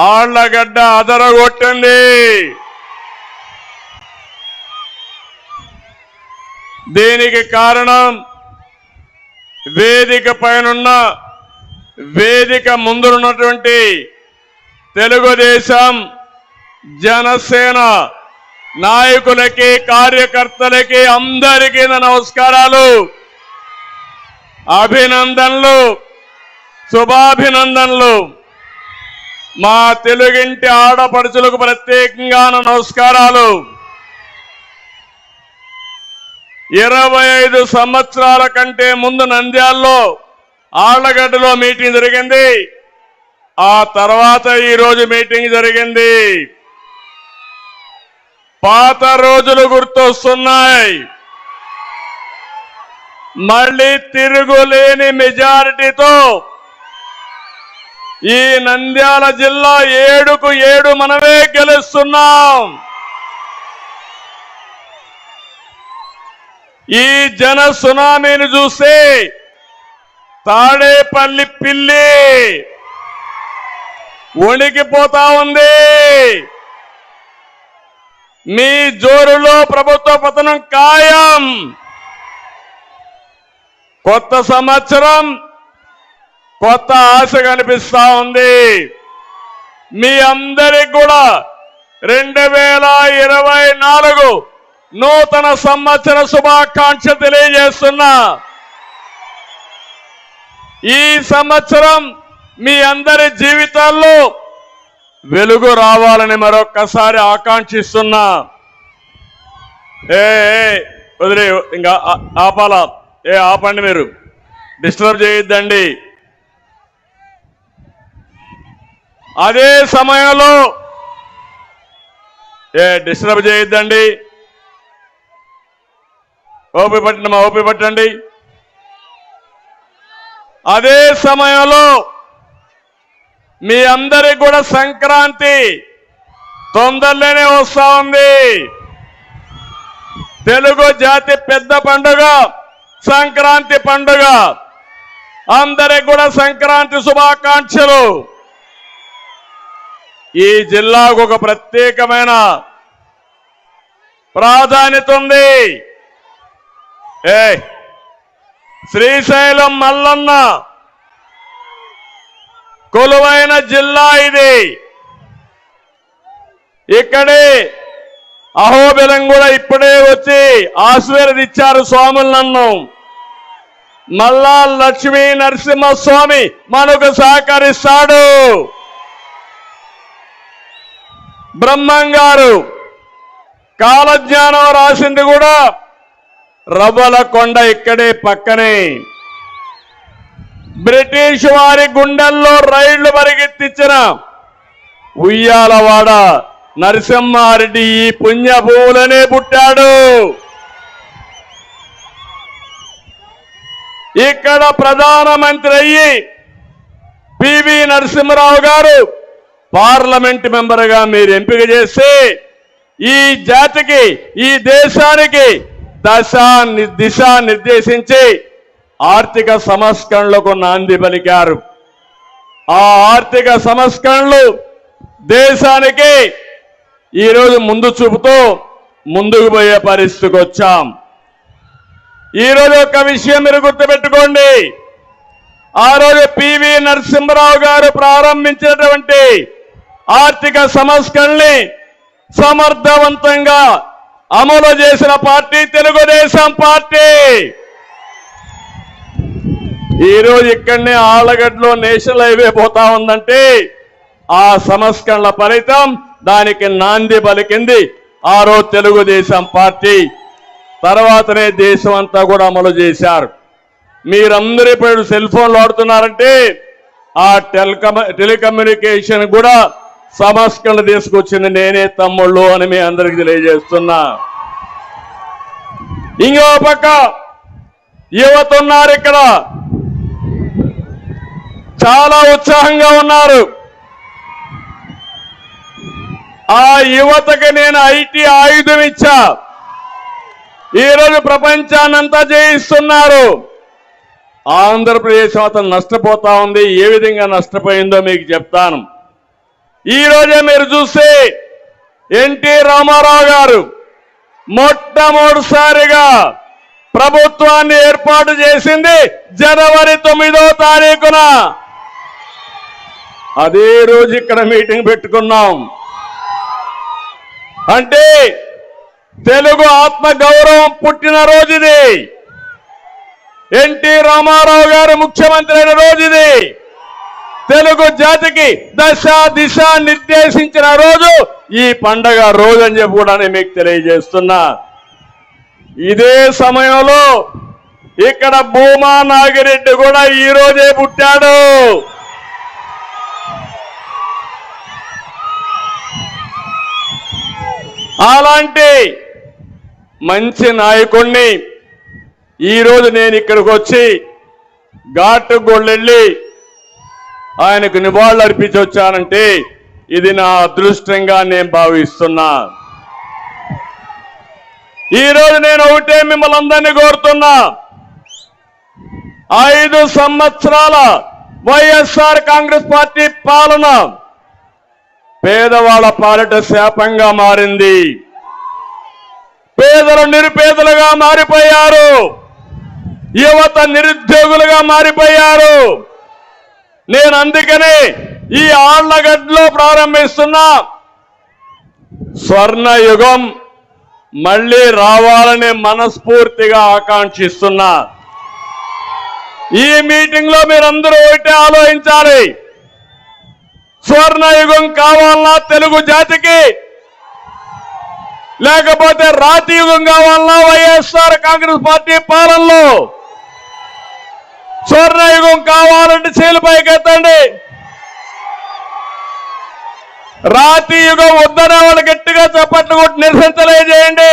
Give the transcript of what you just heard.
ఆళ్ళగడ్డ అదరగొట్టండి. దీనికి కారణం వేదిక పైనున్న వేదిక ముందున్నటువంటి తెలుగుదేశం జనసేన నాయకులకి కార్యకర్తలకి అందరికీ నమస్కారాలు. అభినందనలు శుభాభినందనలు. మా తెలుగింటి ఆడపడుచులకు ప్రత్యేకంగా నమస్కారాలు. ఇరవై ఐదు సంవత్సరాల కంటే ముందు నంద్యాల్లో ఆళ్ళగడ్డలో మీటింగ్ జరిగింది. ఆ తర్వాత ఈరోజు మీటింగ్ జరిగింది. పాత రోజులు గుర్తొస్తున్నాయి. మళ్ళీ తిరుగులేని మెజారిటీతో ఈ నంద్యాల జిల్లా ఏడుకు ఏడు మనమే గెలుస్తున్నాం. ఈ జన సునామీని చూస్తే తాడేపల్లి పిల్లి వణికిపోతా ఉంది. మీ జోరులో ప్రభుత్వ పతనం ఖాయం. కొత్త సంవత్సరం కొత్త ఆశ కనిపిస్తా ఉంది. మీ అందరికి కూడా రెండు వేల ఇరవై నాలుగు నూతన సంవత్సర శుభాకాంక్ష తెలియజేస్తున్నా. ఈ సంవత్సరం మీ అందరి జీవితాల్లో వెలుగు రావాలని మరొక్కసారి ఆకాంక్షిస్తున్నా. ఏ వదిలే ఇంకా ఆపాలా? ఏ ఆపండి మీరు. డిస్టర్బ్ చేయొద్దండి. అదే సమయంలో ఏ డిస్టర్బ్ చేయొద్దండి. ఓపి పట్టండి ఓపి పట్టండి. అదే సమయంలో మీ అందరికి కూడా సంక్రాంతి తొందరలోనే వస్తా ఉంది తెలుగు జాతి పెద్ద పండుగ సంక్రాంతి పండుగ. అందరికి కూడా సంక్రాంతి శుభాకాంక్షలు. ఈ జిల్లాకు ఒక ప్రత్యేకమైన ప్రాధాన్యత ఉంది. ఏ శ్రీశైలం మల్లన్న కొలువైన జిల్లా ఇది. ఇక్కడే అహోబిలం కూడా ఇప్పుడే వచ్చి ఆశీర్వదించారు స్వాములు నన్ను. మల్లా లక్ష్మీ నరసింహస్వామి మనకు సహకరిస్తాడు. బ్రహ్మం గారు కాలజ్ఞానం రాసింది కూడా రవ్వల కొండ ఇక్కడే పక్కనే. బ్రిటిష్ వారి గుండెల్లో రైళ్ళు పరిగెత్తించిన ఉయ్యాలవాడ నరసింహారెడ్డి ఈ పుణ్యభూములనే పుట్టాడు. ఇక్కడ ప్రధానమంత్రి అయ్యి పివి నరసింహరావు గారు పార్లమెంట్ మెంబర్గా మీరు ఎంపిక చేసి ఈ జాతికి ఈ దేశానికి దశ ని- దిశ నిర్దేశించి ఆర్థిక సంస్కరణలకు నాంది పలికారు. ఆ ఆర్థిక సంస్కరణలు దేశానికి ఈరోజు ముందు చూపుతూ ముందుకు పోయే పరిస్థితికి వచ్చాం. ఈరోజు ఒక విషయం మీరు గుర్తుపెట్టుకోండి. ఆ రోజు పివి నరసింహరావు గారు ప్రారంభించినటువంటి ఆర్థిక సంస్కరణని సమర్థవంతంగా అమలు చేసిన పార్టీ తెలుగుదేశం పార్టీ. ఈరోజు ఇక్కడనే ఆళ్ళగడ్డలో నేషనల్ హైవే పోతా ఉందంటే ఆ సంస్కరణల ఫలితం దానికి నాంది పలికింది ఆ రోజు తెలుగుదేశం పార్టీ. తర్వాతనే దేశం అంతా కూడా అమలు చేశారు. మీరందరూ ఇప్పుడు సెల్ ఫోన్లు వాడుతున్నారంటే ఆ టెలికమ టెలికమ్యూనికేషన్ కూడా సంస్కరణ తీసుకొచ్చింది నేనే తమ్ముళ్ళు అని మీ అందరికి తెలియజేస్తున్నా. ఇంకో పక్క యువత ఉన్నారు ఇక్కడ. చాలా ఉత్సాహంగా ఉన్నారు. ఆ యువతకి నేను ఐటీ ఆయుధం ఇచ్చా. ఈరోజు ప్రపంచాన్నంతా జయిస్తున్నారు. ఆంధ్రప్రదేశ్ అతను నష్టపోతా ఉంది. ఏ విధంగా నష్టపోయిందో మీకు చెప్తాను. ఈ రోజే మీరు చూస్తే ఎన్టీ రామారావు గారు మొట్టమొదటిసారిగా ప్రభుత్వాన్ని ఏర్పాటు చేసింది జనవరి తొమ్మిదో తారీఖున. అదే రోజు ఇక్కడ మీటింగ్ పెట్టుకున్నాం. అంటే తెలుగు ఆత్మ గౌరవం పుట్టిన రోజు ఇది ఎన్టీ రామారావు గారు ముఖ్యమంత్రి అయిన రోజు ఇది తెలుగు జాతికి దశ దిశ నిర్దేశించిన రోజు ఈ పండగ రోజు అని చెప్పి కూడా నేను మీకు తెలియజేస్తున్నా. ఇదే సమయంలో ఇక్కడ భూమా నాగిరెడ్డి కూడా ఈ రోజే పుట్టాడు. అలాంటి మంచి నాయకుణ్ణి ఈరోజు నేను ఇక్కడికి వచ్చి ఘాటు గొళ్ళెళ్ళి ఆయనకు నివాళులు అర్పించి వచ్చానంటే ఇది నా అదృష్టంగా నేను భావిస్తున్నా. ఈరోజు నేను ఒకటే మిమ్మల్ని అందరినీ కోరుతున్నా. ఐదు సంవత్సరాల వైఎస్ఆర్ కాంగ్రెస్ పార్టీ పాలన పేదవాళ్ళ పాలిట శాపంగా మారింది. పేదలు నిరుపేదలుగా మారిపోయారు. యువత నిరుద్యోగులుగా మారిపోయారు. నేను అందుకనే ఈ ఆళ్ళగడ్లో ప్రారంభిస్తున్నా. స్వర్ణ యుగం మళ్ళీ రావాలని మనస్ఫూర్తిగా ఆకాంక్షిస్తున్నా. ఈ మీటింగ్లో మీరందరూ ఒకటే ఆలోచించాలి. స్వర్ణ యుగం కావాలన్నా తెలుగు జాతికి లేకపోతే రాతి యుగం కావాలన్నా వైఎస్ఆర్ కాంగ్రెస్ పార్టీ పాలనలో. స్వర్ణయుగం కావాలంటే చేలు పైకెత్తండి. రాతి యుగం వద్దనే వాళ్ళు గట్టిగా చప్పట్లు కొట్టి నిరసన తెలియజేయండి.